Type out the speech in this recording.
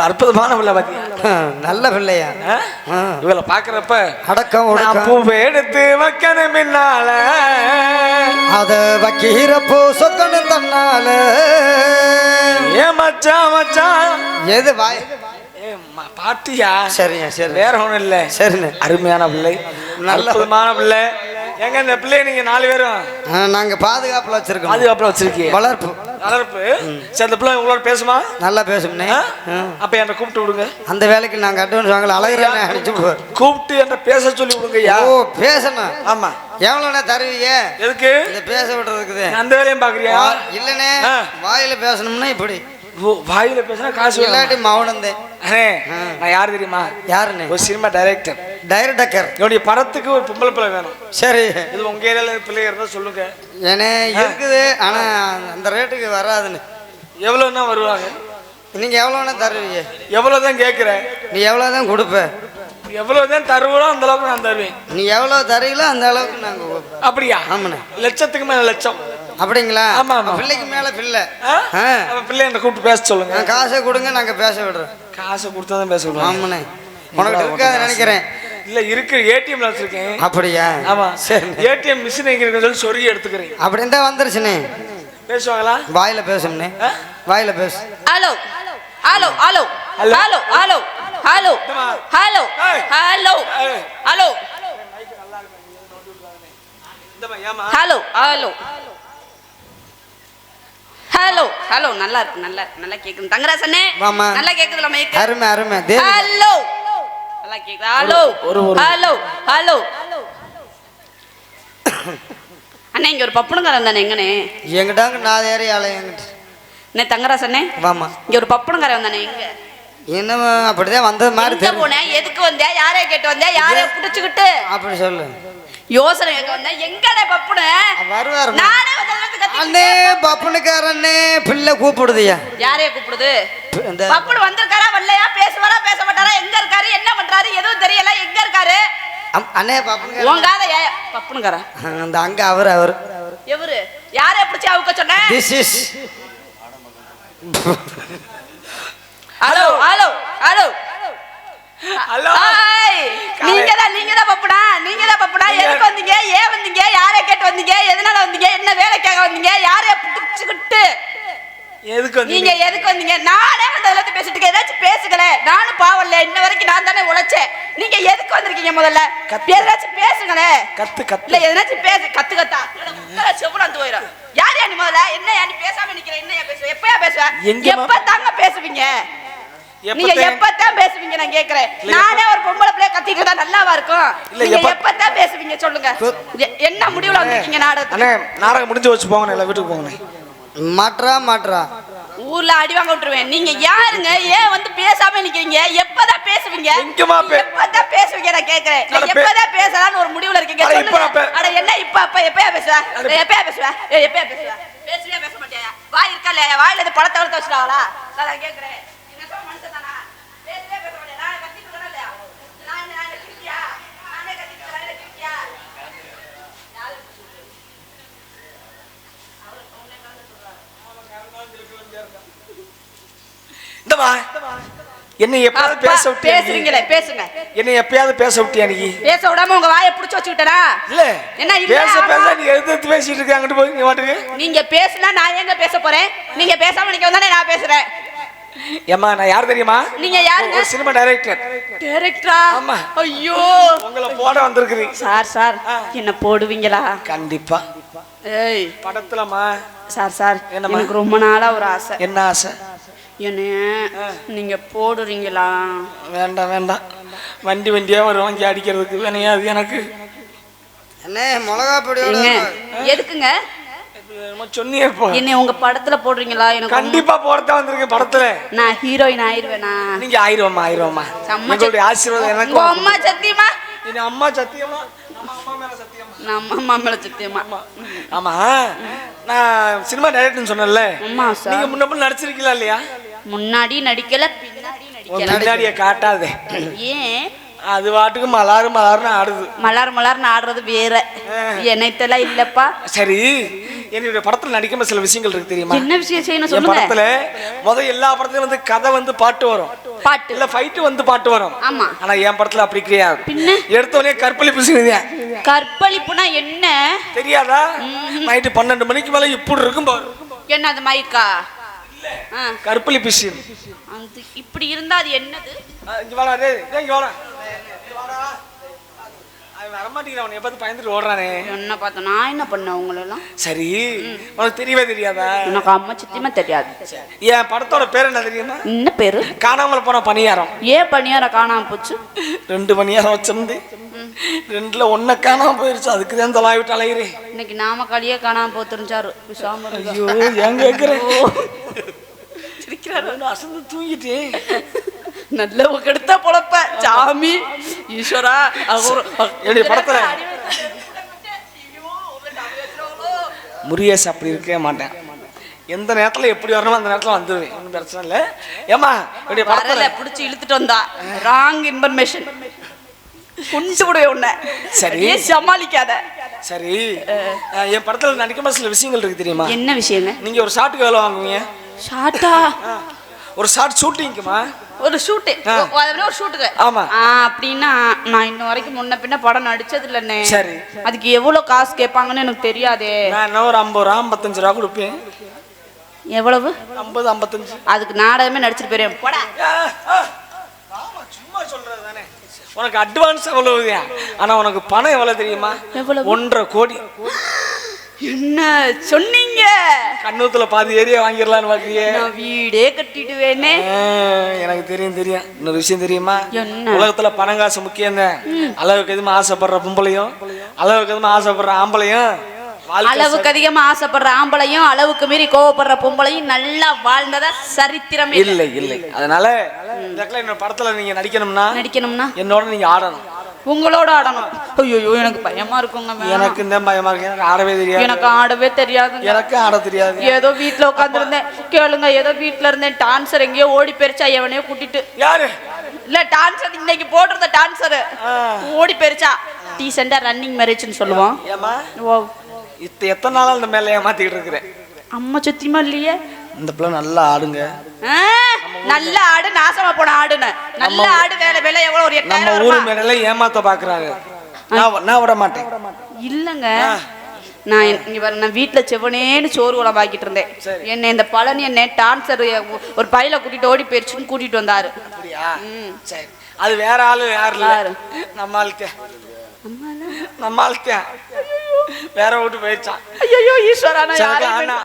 அற்புதமான பிள்ளை பாத்தியா? நல்ல பிள்ளையா. இவளை பாக்குறப்ப அடக்கம் பூவை எடுத்து வைக்கணும் பின்னால அத வக்கீரப்போ சொக்கணும் தன்னால. ஏ மச்சான் மச்சான் எது வாய்? பாட்டியா? சரிங்க சரி வேற ஒண்ணும் இல்ல. சரிண்ணே அருமையான பிள்ளை. நல்ல- பிள்ளை. எங்க இந்த பிள்ளைய நீங்க நாலு பேரும்? நாங்க பாதுகாப்புல வச்சிருக்கோம். பாதுகாப்புல வச்சிருக்கீங்க. வளர்ப்பு. வளர்ப்பு? சரி அந்த பிள்ளை உங்களோட பேசுமா? நல்லா பேசும்னே. அப்ப என்ன கூப்பிட்டு விடுங்க. அந்த வேலைக்கு நாங்க அட்வான்ஸ் வாங்கல. அழகுறானே அடிச்சு கூப்பிட்டு என்ன பேச சொல்லி விடுங்க ஓ பேசணும். ஆமா. எவ்வளோண்ணே தருவீங்க? எதுக்கு? இந்த பேச விடுறதுக்குது அந்த வேலையும் பாக்குறியா? ஆ. வாயில பேசணும்னா இப்படி. வாயில பேசினா காசு? இல்லாட்டி மௌனந்தே அண்ணே நான் யார் தெரியுமா? யாருண்ணே? ஒரு சினிமா டைரக்டர் டைரக்டர் என்னுடைய படத்துக்கு ஒரு பொம்பளை பிள்ளை வேணும். சரி. இது உங்க ஏரியால பிள்ளை இருந்தா சொல்லுங்க. ஏனே இருக்குது. ஆனா அந்த ரேட்டுக்கு வராதுன்னு எவ்வளவுன்னா வருவாங்க? நீங்க எவ்வளோண்ணே தருவீங்க? எவ்வளவுதான் கேட்கிறேன் நீ எவ்வளோதான் கொடுப்ப? எவ்வளவுதான் தருவோ அந்த அளவுக்கு நான் தருவேன். நீ எவ்வளோ தரீங்களோ அந்த அளவுக்கு நாங்க. அப்படியா? ஆமாண்ணே. லட்சத்துக்கு மேல லட்சம். அப்படிங்களா. பிள்ளைக்கு மேல பிள்ளை. ஆ? ஆ. அப்ப பிள்ளை என்ன கூப்பிட்டு பேச சொல்லுங்க. நான் காசை கொடுங்க நாங்க பேச விடுறோம். காசை கொடுத்தா தான் பேச சொல்லுவாங்க ஆமாண்ணே. உனக்கு இருக்காது நினைக்கிறேன். இல்ல இருக்கு ஏடிஎம்ல வச்சிருக்கேன். அப்படியா? ஆமா. சரி. ஏடிஎம் மிஷின் எங்க இருக்குன்னு சொல்லி சொருகி எடுத்துக்கிறேன். அப்படி இருந்தா வந்துருச்சுண்ணே. பேசுவாங்களா? வாயில பேசும்னே ஆ? வாயில பேசு. Hello. Hello hello. Hello. Hello hello. Hello. Hello. Hello? Hello hello. Hello hello நல்லா இருக்கு நல்லா இருக்கு நல்லா கேக்குது. தங்கராசனே வாம்மா. நல்லா கேக்குதுல மைக் அருமை அருமை. ஹலோ நல்லா கேக்குது? ஹலோ ஒரு- ஒரு- ஹலோ ஹலோ அண்ணே இங்க ஒரு பப்புனுங்காரன் தானே எங்கனே எங்கிட்டாங்க நான் ஏரியால எங்கிட்ட. அண்ணே தங்கராசனே வாமா இங்க ஒரு பப்புனுங்காரன் தானே எங்க என்னமா அப்படிதான் வந்தது மாதிரி போனேன் எதுக்கு வந்தேன் யாரை கேட்டு வந்தேன் யாரை புடிச்சுக்கிட்டு? அப்படி சொல்லு. யோசனை கேட்க வந்தேன் எங்கடே பப்புனு வருவாரு. நானே வந்து அண்ணே பப்புனுக்காரண்ணே பிள்ளை கூப்பிடுதுயா? யாரைய கூப்பிடுது? இந்த பப்புனு வந்திருக்காரா வரலையா? பேசுவாரா பேச மாட்டாரா? எங்க இருக்காரு? என்ன பண்றாரு? எதுவும் தெரியல. எங்க இருக்காரு? அம்- அண்ணே பப்புனுக்கார உங்காத ஏ பப்புனுக்காரா? அந்த அங்க அவர் அவர். எவரு? யாரை பிடிச்சி அவுக்க சொன்ன? This is hello hello hello hello நீங்க தான் பப்புடா? நீங்க தான் பப்புடா? எதுக்கு வந்தீங்க? ஏன் வந்தீங்க? யாரை கேட்டு வந்தீங்க? எதனால வந்தீங்க? என்ன வேலைக்காக வந்தீங்க? யாரைய பிடிச்சுக்கிட்டு. எதுக்கு வந்து நீங்க எதுக்கு வந்தீங்க? நானே வந்து இருந்து பேசிட்டு ஏதாச்சும் பேசுங்களே. நானும் பாவம்ல இன்ன வரைக்கும் நான் தானே உழைச்சேன். நீங்க எதுக்கு வந்திருக்கீங்க முதல்ல? எதனாச்சும் பேசுங்களே. கத்து கத்து. இல்ல எதனாச்சும் பேசு. கத்து கத்தா. செவ்வளவு போயிடும் யார் நீ முதல்ல? என்ன நீ பேசாம நிக்கிற? என்ன யா பேசுவ? எப்பயா பேசுவ? எங்கம்மா? எப்ப தாங்க பேசுவீங்க? நீங்க? எப்பதான் பேசுவீங்க நான் கேக்குறேன். நானே ஒரு பொம்பளை பிள்ளைய கத்திட்டு இருந்தா நல்லாவா இருக்கும்? இல்ல, நீங்க எப்ப- எப்பதான் பேசுவீங்க சொல்லுங்க. என்ன முடிவுல வந்திருக்கீங்க நாடகத்துக்கு? அண்ணே நாடகம் முடிஞ்சு வச்சு போங்க எல்லாம் வீட்டுக்கு போங்கண்ணே. மாற்றா மாற்றா. ஊர்ல அடி வாங்க விட்டுருவேன். நீங்க யாருங்க? ஏன் வந்து பேசாம நிக்கிறீங்க? எப்பதான் பேசுவீங்க? எப்பதான் பேசுவீங்க? நான் கேக்குறேன். எப்பதான் பேசலாம்னு ஒரு முடிவுல இருக்கீங்க அட என்ன இப்ப அப்ப எப்பயா பேசுவ? எப்பயா பேசுவ? எப்பயா பேசுவ? பேசுவியா பேச மாட்டியா? வாய் இருக்கா இல்லையா? வாயில பழத்தை வளர்த்து வச்சிருக்காங்களா நான் கேக்குறேன். என்ன எப்பயாவது பேச விட்டியா நீ? பேசுறீங்களே பேசுங்க. என்னை எப்பயாவது பேச விட்டியா நீ? பேச விடாம உங்க வாயை புடிச்சு வச்சுக்கிட்டனா? இல்ல. என்ன பேச. பேச எடுத்து பேசிட்டு இருக்க அங்கிட்டு போய் நீங்க பேசினா நான் எங்க பேச போறேன்? நீங்க பேசாம நிக்க வந்தானே நான் பேசுறேன். ஏம்மா நான் யார் தெரியுமா? நீங்க யாருங்க? ஒரு சினிமா டைரக்டர் டைரக்டரா ஆமா. ஐயோ. உங்களை போட வந்திருக்குது சார் சார் என்ன போடுவீங்களா? கண்டிப்பா. ஏய். படத்துலமா சார் சார் என்னம்மா? எனக்கு ரொம்ப நாளா ஒரு ஆசை. என்ன ஆசை? என்ன நீங்க போடுறீங்களா? வேண்டாம் வேண்டாம். வண்டி வண்டியா வரும் இங்கே அடிக்கிறதுக்கு. வேணையாது எனக்கு. அண்ணே மிளகா ஏங்க எதுக்குங்க? என்னை உங்க படத்துல போடுறீங்களா? எனக்கு கண்டிப்பா போறதா வந்திருக்கேன் படத்துல. நான் ஹீரோயின் ஆயிருவேனா? நீங்க செம்ம உங்களுடைய ஆசீர்வாதம் எனக்கு அம்மா சத்தியமா? இது அம்மா சத்தியமா? நம்ம அம்மா மேல சத்தியமா? ஆமா. நான் சினிமா டைரக்டர்னு சொன்னேன்ல. அம்மா சார் நீங்க முன்ன நடிச்சிருக்கீங்களா இல்லையா? முன்னாடி நடிக்கல பின்னாடி நடிக்கல. பின்னாடிய காட்டாதே. ஏன்? அது பாட்டுக்கு மலாறு மலாருன்னு ஆடுது. மலர் மலர்னு ஆடுறது வேற. என்னைத்தெல்லாம் இல்லப்பா. சரி. என்னுடைய படத்துல நடிக்கும் சில விஷயங்கள் இருக்கு தெரியுமா? என்ன விஷயம் செய்யணும் சொல்லுங்க படத்துல முத எல்லா படத்துலயும் வந்து கதை வந்து பாட்டு வரும். பாட்டு. இல்ல ஃபைட் வந்து பாட்டு வரும். ஆமா. ஆனா என் படத்துல அப்படி கிடையாது பின்ன? எடுத்தோடனே கற்பழிப்பு செய்யுதேன் கற்பழிப்புனா என்ன? தெரியாதா? நைட்டு பன்னெண்டு மணிக்கு மேல இப்படி இருக்கும் பாரு. என்ன அது மைக்கா? கற்பழிப்பு சீன் இப்படி இருந்தா அது என்னது? இங்க வாடா இங்க வாடா. வரமாட்டேங்கிறான் அவனை எப்ப பயந்துட்டு ஓடுறானே. என்ன பார்த்தா நான் என்ன பண்ணேன் உங்களெல்லாம்? சரி உனக்கு தெரியவே தெரியாதா? எனக்கு அம்மா சத்தியமா தெரியாது. என் படத்தோட பேர் என்ன தெரியுமா? என்ன பேரு? காணாமல் போன பணியாரம். ஏன் பணியார காணாம போச்சு? ரெண்டு பணியாரம் வச்சிருந்து ரெண்டுல ஒன்ன காணாம போயிருச்சு அதுக்கு தான் தொலாவி விட்டு இன்னைக்கு நாமக்காலியே காணாம போத்துருச்சாரு பிசாம இருங்க. ஐயோ ஏன் கேக்குறேன் சிரிக்கிறாரு. அசந்து தூங்கிட்டேன். நல்ல கெடுத்தா பொழப்ப. சாமி. ஈஸ்வரா என்னுடைய படத்துல முருகேஷ் அப்படி இருக்கவே மாட்டேன் எந்த நேரத்துல எப்படி வரணுமோ அந்த நேரத்துல வந்துடுவேன் ஒன்றும் பிரச்சனை இல்லை ஏமா வரல படத்துல புடிச்சு இழுத்துட்டு வந்தா ராங் இன்ஃபர்மேஷன் குண்டு விடுவே உன்னை சரி. சமாளிக்காத சரி என் படத்துல நடிக்கும் சில விஷயங்கள் இருக்கு தெரியுமா என்ன விஷயங்க நீங்க ஒரு ஷாட்டுக்கு எவ்வளோ வாங்குவீங்க ஷார்ட்டா ஒரு ஷார்ட் ஷூட்டிங்க்குமா ஒரு ஷூட்டு. ஒரு ஷூட்டுக்கு ஆமா. அப்படின்னா நான் இன்ன வரைக்கும் முன்ன பின்ன படம் நடிச்சது இல்லைண்ணே சரி. அதுக்கு எவ்வளவு காசு கேட்பாங்கன்னு எனக்கு தெரியாதே. நான் ஒரு ஐம்பது ரூபா ஐம்பத்தஞ்சு ரூபா கொடுப்பேன். எவ்வளவு? ஐம்பது ஐம்பத்தஞ்சு. அதுக்கு நாடகமே நடிச்சிட்டு போயிருவேன் போடா. சும்மா சொல்றது தானே. உனக்கு அட்வான்ஸ் எவ்வளவு ஆனா உனக்கு பணம் எவ்வளவு தெரியுமா? ஒன்றரை கோடி. என்ன சொன்னீங்க? கண்ணூத்துல பாதி ஏரியா வாங்கிடலான்னு பாக்குறியே நான் வீடே கட்டிடுவேனே. எனக்கு தெரியும் தெரியும். இன்னொரு விஷயம் தெரியுமா? உலகத்துல பணம் காசு முக்கியம் தான் அளவுக்கு எதுவும் ஆசைப்படுற பொம்பளையும் அளவுக்கு எதுவும் ஆசைப்படுற ஆம்பளையும் அளவுக்கு அதிகமா ஆசைப்படுற ஆம்பளையும் அளவுக்கு மீறி கோவப்படுற பொம்பளையும் நல்லா வாழ்ந்ததா சரித்திரமே இல்ல. இல்லை. அதனால இந்த படத்துல நீங்க நடிக்கணும்னா நடிக்கணும்னா? என்னோட நீங்க ஆடணும். உங்களோட ஆடணும். ஐயோ எனக்கு பயமா இருக்குங்க. எனக்கு இந்த பயமா இருக்கு? எனக்கு ஆடவே தெரியாது. எனக்கு ஆடவே தெரியாதுங்க. எனக்கு ஆட தெரியாது. ஏதோ வீட்ல உட்காந்துருந்தேன் கேளுங்க ஏதோ வீட்ல இருந்தேன். டான்சர் எங்கேயோ ஓடி போயிருச்சா. எவனையோ கூட்டிட்டு. யாரு? இல்ல டான்சர் இன்னைக்கு போட்டிருந்த டான்சர். ஓடி போயிருச்சா. டீசெண்டா ரன்னிங் மேரேஜ்னு சொல்லுவோம். ஓ இத்த எத்தனை நாளா இந்த மேல ஏமாத்திக்கிட்டு இருக்கிறேன்? அம்மா சத்தியமா இல்லையே? இந்த பிள்ளை நல்லா ஆடுங்க. நல்ல ஆடு நாசமா போன ஆடுன்னு. நல்ல ஆடு வேலை வேலை எவ்வளவு? ஒரு எட்டாயிரம் ஊரு வருமா மேல ஏமாத்த பாக்குறாங்க. நான் விட மாட்டேன். இல்லங்க. நான் என்- இங்க நான் வீட்டுல செவனேன்னு சோறு குழம்பு ஆக்கிட்டு இருந்தேன். என்ன இந்த பழனி என்ன டான்சர் ஒரு பையில கூட்டிட்டு ஓடி போயிருச்சுன்னு கூட்டிட்டு வந்தாரு. அப்படியா? சரி. அது வேற ஆளு யாரு இல்ல. யாரு? நம்ம ஆளுத்தே நம்ம ஆளுத்தே வேற விட்டு போயிடுச்சான் ஐயோ ஈஸ்வரா நான் சரி, யாரையும்.